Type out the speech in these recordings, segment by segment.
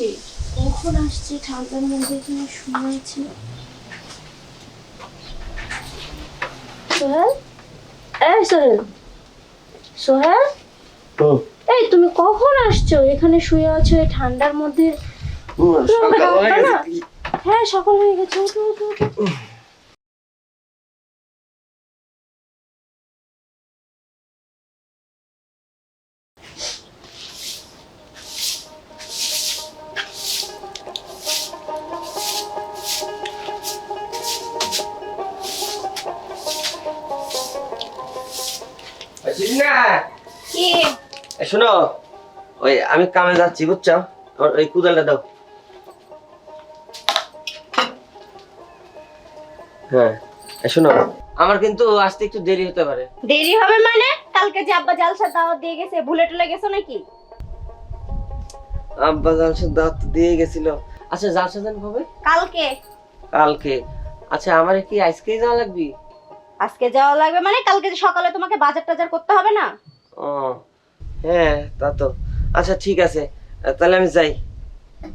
রে কখন আসছে ঠান্ডার মধ্যে এখানে শুনেছি সোহেল? এই সোহেল। সোহেল? এই তুমি কখন আসছো? এখানে শুয়ে আছো এই ঠান্ডার মধ্যে? হ্যাঁ সকাল হয়ে গেছে। আমি কামে যাচ্ছি বুঝছ? ওই কুদালটা দাও। হ্যাঁ শোনো আমার কিন্তু আসতে একটু দেরি হতে পারে। দেরি হবে মানে? কালকে যে আব্বা জালসা দাওয়াত দিয়ে গেছে ভুলে টুলে গেছো নাকি? আব্বা জালসার দাঁত দিয়ে গেছিল। আচ্ছা জালসা জান কবে কালকে। কালকে। আচ্ছা আমার কি আজকেই যাওয়া লাগবে? আজকে যাওয়া লাগবে মানে? কালকে যে সকালে তোমাকে বাজার টাজার করতে হবে না? ও হ্যাঁ তা তো। আচ্ছা ঠিক আছে। তাহলে আমি যাই।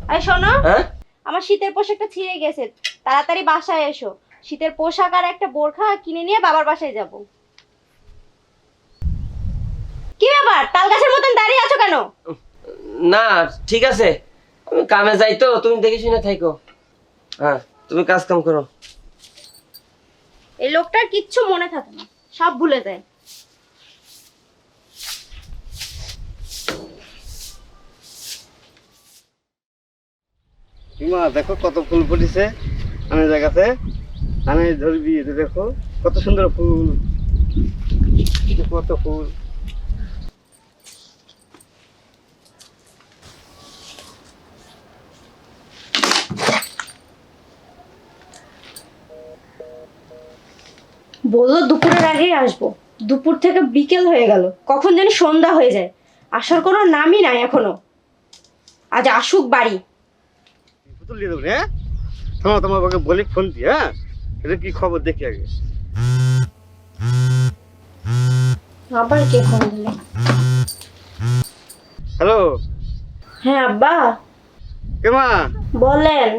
আরে শোনো হ্যাঁ? আমার শীতের পোশাকটা ছিঁড়ে গেছে। তাড়াতাড়ি বাসায় এসো। শীতের পোশাক আর একটা বোরখা কিনে নিয়ে বাবার বাসায় যাব। কি ব্যাপার? তাল গাছের মতন দাঁড়িয়ে আছো কেন? না ঠিক আছে। আমি কামে যাই তো তুমি দেখে শুনে থাইকো। হ্যাঁ তুমি কাজ কাম করো। এই লোকটার কিচ্ছু মনে থাকে না সব ভুলে যায়। মা, দেখো কত ফুল ফুটেছে। অনেক জায়গাতে, আমি ধরবি দেখো। কত সুন্দর ফুল। কত ফুল। বলল দুপুরের আগেই আসব। দুপুর থেকে বিকেল হয়ে গেল। কখন জানি সন্ধ্যা হয়ে যায়। আসার কোনো নামই নাই এখনও। আজ আসুক বাড়ি। পুতুল দিয়ে দেবো হ্যাঁ? তোমার তোমার বাবাকে বলি ফোন দিয়ে হ্যাঁ? এটা কি খবর দেখি আগে। আবার কে ফোন দিল? হ্যালো? হ্যাঁ আব্বা। কে মা? বলেন।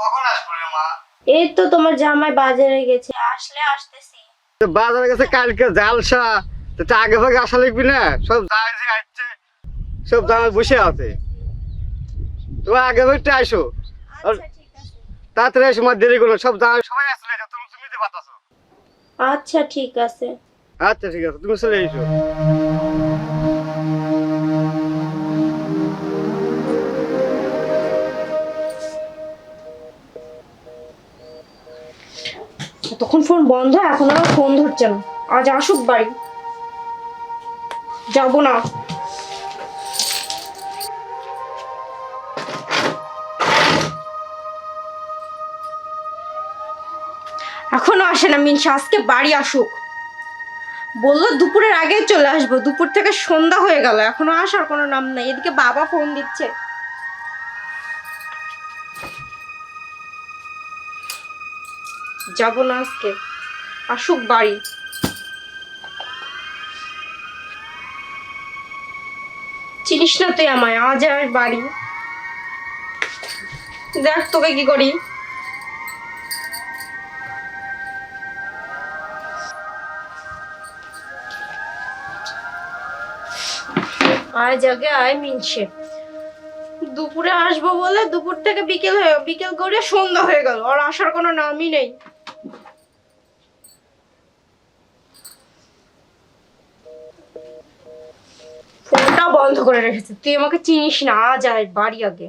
কখন আসব মা? এই তো তোমার জামাই বাজারে গেছে আসলে আসতেছি। তো বাজারে গেছে কালকে জালসা তো আগে ভাগে আসা লিখবি না? সব জামাই যে আসছে সব জামাই বসে আছে। তুমি আগে ভাগে আসো আর আচ্ছা ঠিক আছে। তাড়াতাড়ি মা দেরি করো সব জামাই সবাই আসলে তুমি তুমি বাতাসো আচ্ছা ঠিক আছে। আচ্ছা ঠিক আছে তুমি চলে এসো। তখন ফোন বন্ধ এখন আমার ফোন ধরছে না। আজ আসুক বাড়ি। যাব না। এখনও আসে না মিনসা, আজকে বাড়ি আসুক। বলল দুপুরের আগে চলে আসব, দুপুর থেকে সন্ধ্যা হয়ে গেল, এখনও আসার কোনো নাম নাই, এদিকে বাবা ফোন দিচ্ছে। যাব না আজকে, আসুক বাড়ি। চিনিস না তুই আমায়, আজ আর বাড়ি। দেখ তোকে কি করি। আয় জাগে, আয় মিনছে। দুপুরে আসব বলে দুপুর থেকে বিকেল হয়ে বিকেল করে সন্ধ্যা হয়ে গেল, আর আসার কোনো নামই নেই। ফোনটা বন্ধ করে রেখেছে। তুই আমাকে চিনিস না, আজ আয় বাড়ি আগে।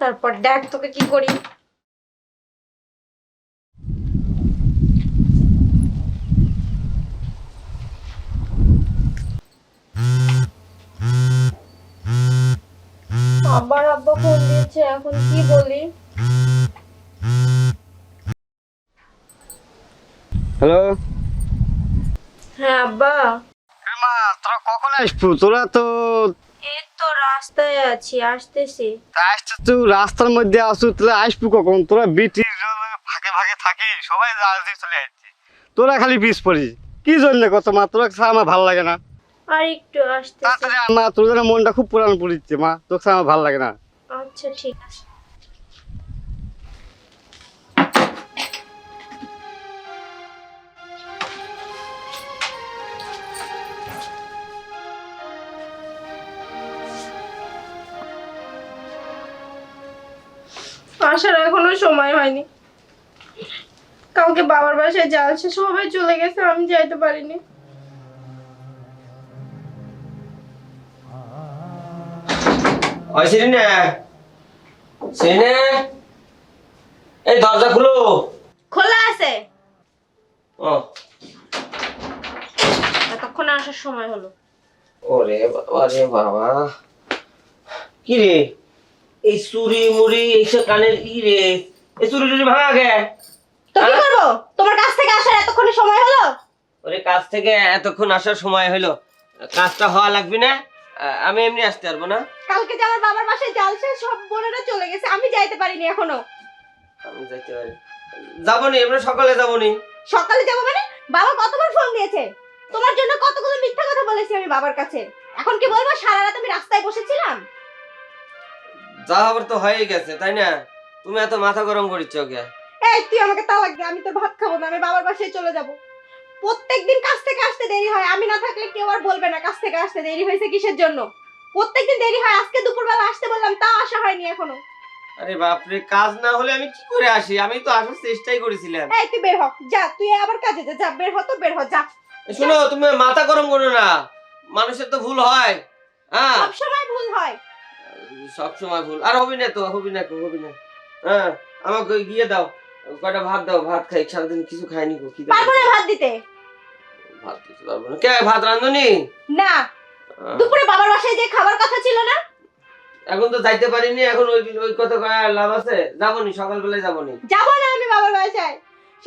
তারপর দেখ তোকে কি করি আবার আব্বা ফোন দিয়েছে এখন কি বলি হ্যালো? হ্যাঁ আব্বা। মা তোরা কখন আসব? তোরা তো এই তো রাস্তায় আছি আসতেছি। আসছে তুই রাস্তার মধ্যে আসু তাহলে আসব কখন? তোরা বিটি ফাঁকে ফাঁকে থাকি সবাই রাজনীতি চলে যাচ্ছে তোরা খালি পিস পড়িস। কি জন্য কত মা তোরা ছাড়া আমার ভালো লাগে না। আর একটু আয় মা তোর মনটা খুব পুরান পড়িচ্ছে মা তোর আমার ভালো লাগে না। আচ্ছা ঠিক আছে। আসার এখনও সময় হয়নি। কাউকে বাবার বাসায় যাচ্ছে সবাই চলে গেছে আমি যাইতে পারিনি। ওই সিরিনে সিরিনে। এই দরজা খুলো। খোলা আছে। ও। এতক্ষণ আসার সময় হলো। ওরে বাবা রে বাবা। কি রে? এই চুরি মুড়ি এইসব কানের ই রে। এই চুরি টুরি ভাঙা গে তো কি হ্যাঁ? করব? তোমার কাছ থেকে আসার এতক্ষণ সময় হলো? ওরে কাজ থেকে এতক্ষণ আসার সময় হলো কাজটা হওয়া লাগবে না। আমি এমনি আসতে পারব না। কালকে যে আমার বাবার বাসায় জালছে সব বোনেরা চলে গেছে। আমি যাইতে পারিনি এখনও। আমি যাইতে পারি। যাবনি আমরা সকালে যাবনি। সকালে যাব মানে? বাবা কতবার ফোন দিয়েছে? তোমার জন্য কতগুলো মিথ্যা কথা বলেছি আমি বাবার কাছে। এখন কি বলব? সারা রাত আমি রাস্তায় বসেছিলাম। যা হবার তো হয়ে গেছে তাই না? তুমি এত মাথা গরম করিচ্ছ কে? এই তুই আমাকে তালাক দে আমি তো ভাত খাব না আমি বাবার বাসায় চলে যাব। প্রত্যেকদিন কাজ থেকে আসতে দেরি হয় আমি না থাকলে কেউ আর বলবে না কাজ থেকে আসতে দেরি হয়েছে কিসের জন্য? প্রত্যেকদিন দেরি হয় আজকে দুপুরবেলা আসতে বললাম তাও আসা হয়নি এখনও। আরে বাপরে কাজ না হলে আমি কি করে আসি? আমি তো আসার চেষ্টাই করেছিলাম। এই তুই বের হ যা তুই আবার কাজে যা যা বের হ তো বের হ যা। শোনো তুমি মাথা গরম করো না। মানুষের তো ভুল হয় হ্যাঁ? সব সময় ভুল হয় সব সময় ভুল। আর হবি না তো হবি না হবি না হ্যাঁ আমাকে গিয়ে দাও। কয়টা ভাত দাও? ভাত খাই সারাদিন কিছু খাইনি গো কি পারব না ভাত দিতে? ভাত দিতে পারব না। কে ভাত রান্ধনি না। দুপুরে বাবার বাসায় যে খাবার কথা ছিল না? এখন তো যাইতে পারিনি এখন ওই ওই কথা কয়া লাভ আছে। যাবনি সকালবেলায় যাবনি? যাব না আমি বাবার বাসায়।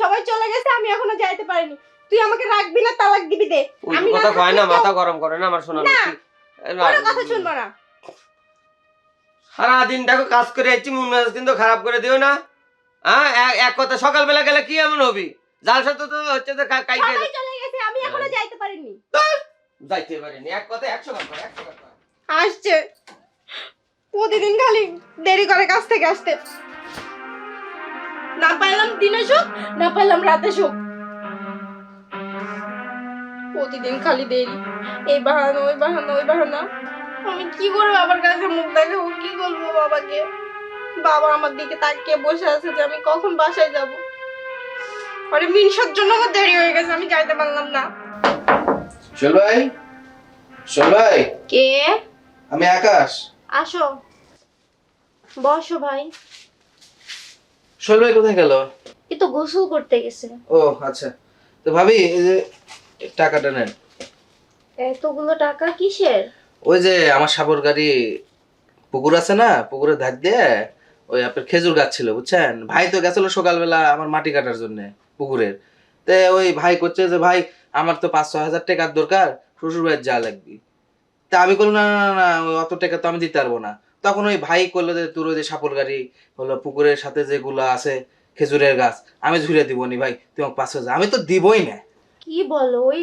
সবাই চলে গেছে আমি এখনও যাইতে পারিনি। তুই আমাকে রাখবি না তালাক দিবি দে। আমি কথা কয় না মাথা গরম করে না আমার শোনা না, কথা শুনব না। সারাদিন দেখো কাজ করে যাচ্ছি মন মেজাজ কিন্তু খারাপ করে দিও না। হ্যাঁ এক- কথা সকালবেলা গেলে কি এমন হবি? জাল সাথে তো হচ্ছে যে কা- কাইতে সবাই চলে গেছে আমি এখনও যাইতে পারিনি। যাইতে পারিনি এক কথা একশো কথা একশো কথা আসছে। প্রতিদিন খালি দেরি করে কাছ থেকে আসতে। না পাইলাম দিনে সুখ না পাইলাম রাতে সুখ। প্রতিদিন খালি দেরি। এই বাহানা ওই বাহানা ওই বাহানা। আমি কি করে বাবার কাছে মুখ দেখাবো? কি বলব বাবাকে? বাবা আমার দিকে তাকিয়ে বসে আছে যে আমি কখন বাসায় যাব? আরে মিনসার জন্য আমার দেরি হয়ে গেছে আমি যাইতে পারলাম না। শোল ভাই? শোল ভাই? কে? আমি আকাশ। আসো। বসো ভাই। শোল ভাই কোথায় গেল? এ তো গোসল করতে গেছে। ও আচ্ছা। তো ভাবি এই যে টাকাটা নেন। এতগুলো টাকা কিসের? ওই যে আমার সাবর গাড়ি পুকুর আছে না পুকুরের ধার দিয়ে ওই আপনার খেজুর গাছ ছিল বুঝছেন? ভাই তো গেছিল সকালবেলা আমার মাটি কাটার জন্য পুকুরের। তে ওই ভাই করছে যে ভাই আমার তো পাঁচ ছ হাজার টাকার দরকার শ্বশুর বাড়ির যা লাগবে। তা আমি বললাম না না না, অত টাকা তো আমি দিতে পারব না। তখন ওই ভাই করল যে তোর ওই যে সাপর গাড়ি হলো পুকুরের সাথে যেগুলো আছে খেজুরের গাছ আমি ঝুলে দিব নি ভাই তুই আমাকে পাঁচ হাজার আমি তো দিবই না। কি বলো ওই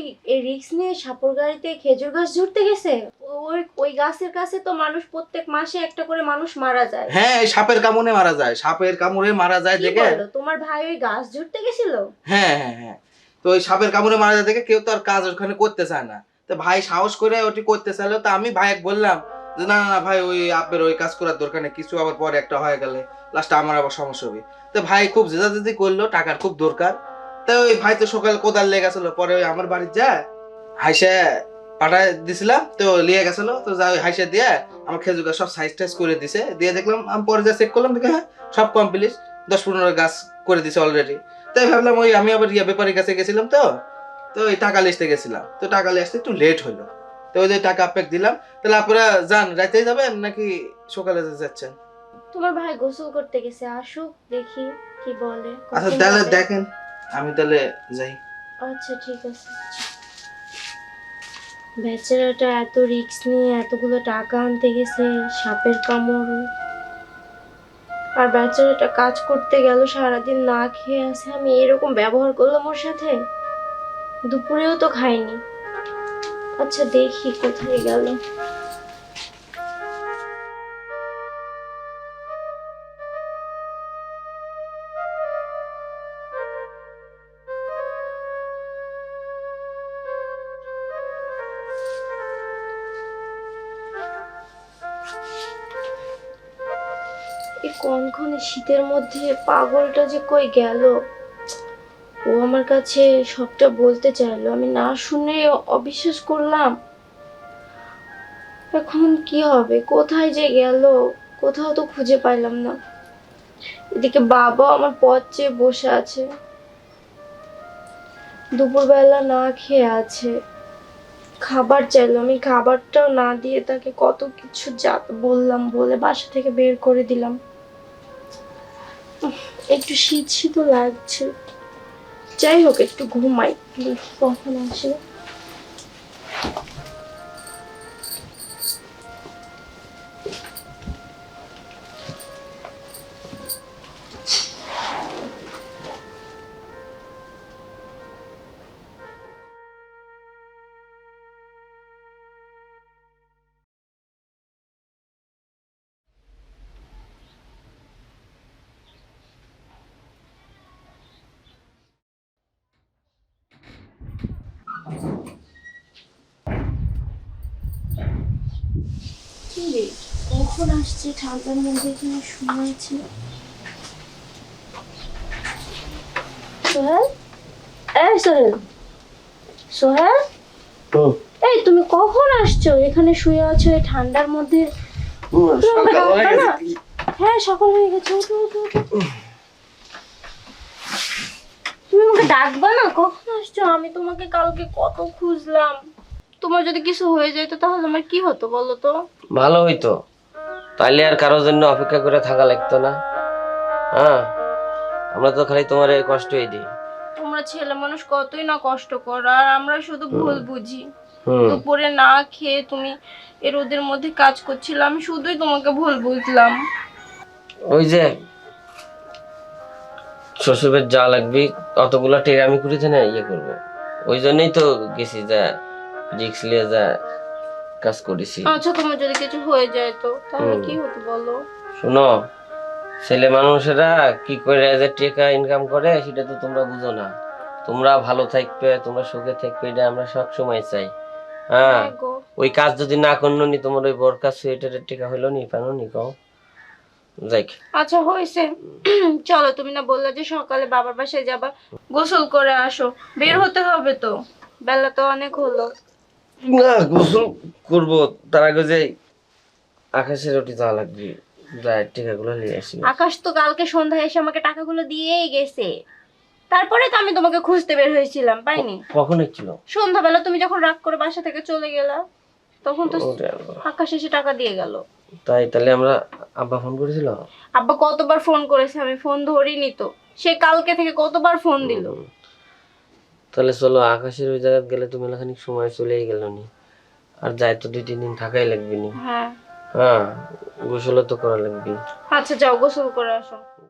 রিক্স নিয়ে সাপুর গাড়িতে খেজুর গাছ ঝুড়তে গেছে? ওই ওই গাছের কাছে তো মানুষ প্রত্যেক মাসে একটা করে মানুষ মারা যায়। হ্যাঁ এই সাপের কামড়ে মারা যায় সাপের কামড়ে মারা যায় কি দেখে। বলো তোমার ভাই ওই গাছ গেছিল? হ্যাঁ হ্যাঁ হ্যাঁ। তো ওই সাপের কামড়ে মারা যায় দেখে কেউ তো আর কাজ ওখানে করতে চায় না। তো ভাই সাহস করে ওটি করতে চাইলো তো আমি ভাই বললাম যে না না না ভাই ওই আপের ওই কাজ করার দরকার নেই কিছু আবার পরে একটা হয়ে গেলে লাস্টে আমার আবার সমস্যা হবে। তো ভাই খুব জেদাজেদি করল টাকার খুব দরকার। তো ওই ভাই তো সকাল কোদাল লেগে গেছিল পরে ওই আমার বাড়ির যা হাইসে পাঠায় দিছিলাম তো লিয়ে গেছিল তো যা ওই হাইসে দিয়ে আমার খেজুর গাছ সব সাইজ টাইজ করে দিছে দিয়ে দেখলাম আমি পরে যা চেক করলাম দেখে হ্যাঁ সব কমপ্লিট দশ পনেরো গাছ করে দিছে অলরেডি তাই ভাবলাম ওই আমি আবার ইয়া ব্যাপারীর কাছে গেছিলাম তো তো ওই টাকা লিস্টে গেছিলাম তো টাকা লিস্টে একটু লেট হলো। তো ওই যে টাকা আপনাকে দিলাম তাহলে আপনারা যান রাতে যাবেন নাকি সকালে যাচ্ছেন? তোমার ভাই গোসল করতে গেছে আসুক দেখি কি বলে আচ্ছা তাহলে দেখেন। আমি তাহলে যাই। আচ্ছা ঠিক আছে। বেচারাটা এত রিস্ক নিয়ে এতগুলো টাকা আনতে গেছে, সাপের কামড়। আর বেচারাটা কাজ করতে গেল, সারাদিন না খেয়ে আছে, আমি এরকম ব্যবহার করলাম ওর সাথে? দুপুরেও তো খাইনি। আচ্ছা দেখি কোথায় গেল। কনকনে শীতের মধ্যে পাগলটা যে কই গেল? ও আমার কাছে সবটা বলতে চাইলো। আমি না শুনে অবিশ্বাস করলাম। এখন কি হবে? কোথায় যে গেল? কোথাও তো খুঁজে পাইলাম না। এদিকে বাবা আমার পথ চেয়ে বসে আছে। দুপুরবেলা না খেয়ে আছে। খাবার চাইলো। আমি খাবারটাও না দিয়ে তাকে কত কিছু যা বললাম বলে বাসা থেকে বের করে দিলাম। একটু শীত শীত লাগছে। যাই হোক একটু ঘুমাই কখন আসে রে কখন আসছে ঠান্ডার মধ্যে এখানে শুয়ে আছে সোহেল? এই সোহেল। সোহেল? এই তুমি কখন আসছো? এখানে শুয়ে আছো এই ঠান্ডার মধ্যে? হ্যাঁ সকাল হয়ে গেছে। তুমি আমাকে ডাকবা না? কখন আসছো? আমি তোমাকে কালকে কত খুঁজলাম। তোমার যদি কিছু হয়ে যেত তাহলে আমার কি হতো বলো তো? ভালো হইতো। তাইলে আর কারোর জন্য অপেক্ষা করে থাকা লাগতো না। হ্যাঁ আমরা তো খালি তোমার এই কষ্টই দিই। তোমরা ছেলে মানুষ কতই না কষ্ট করো আর আমরা শুধু ভুল বুঝি। দুপুরে না খেয়ে তুমি এ রোদের মধ্যে কাজ করছিলে আমি শুধুই তোমাকে ভুল বুঝলাম। ওই যে শ্বশুরের যা লাগবে অতগুলো টেরামি করেছে না ইয়ে করব। ওই জন্যই তো গেছি যা। রিক্স নিয়ে যা কাজ করেছি। আচ্ছা তোমার যদি কিছু হয়ে যায় তো তাহলে কি হতো বলো? শোনো ছেলে মানুষেরা কি করে যে টাকা ইনকাম করে সেটা তো তোমরা বুঝো না। তোমরা ভালো থাকবে তোমরা সুখে থাকবে এটা আমরা সব সময় চাই। হ্যাঁ হ্যাঁ ওই কাজ যদি না করল নি তোমার ওই বড় কাজ সোয়েটারের টিকা হইল নি পানো নি কও। যাইক। আচ্ছা হয়েছে। চলো তুমি না বললে যে সকালে বাবার বাসায় যাবা গোসল করে আসো। বের হতে হবে তো। বেলা তো অনেক হলো। না গোসল করব। তার আগে যে আকাশের রুটি লাগবে টিকাগুলো নিয়ে আসি। আকাশ তো কালকে সন্ধ্যায় এসে আমাকে টাকাগুলো দিয়েই গেছে। তারপরে তো আমি তোমাকে খুঁজতে বের হয়েছিলাম পাইনি? কখন হচ্ছিল সন্ধ্যাবেলা তুমি যখন রাগ করে বাসা থেকে চলে গেলা তখন তো আকাশ এসে টাকা দিয়ে গেল। তাই তাহলে আমরা আব্বা ফোন করেছিল? আব্বা কতবার ফোন করেছে আমি ফোন ধরিনি তো। সে কালকে থেকে কতবার ফোন দিল? তাহলে চলো আকাশের ওই জায়গায় গেলে তুমি মেলাখানিক সময় চলেই গেল নি। আর যাই তো দুই তিন দিন থাকাই লাগবে নি। হ্যাঁ। হ্যাঁ গোসলও তো করা লাগবে। আচ্ছা যাও গোসল করে আসো।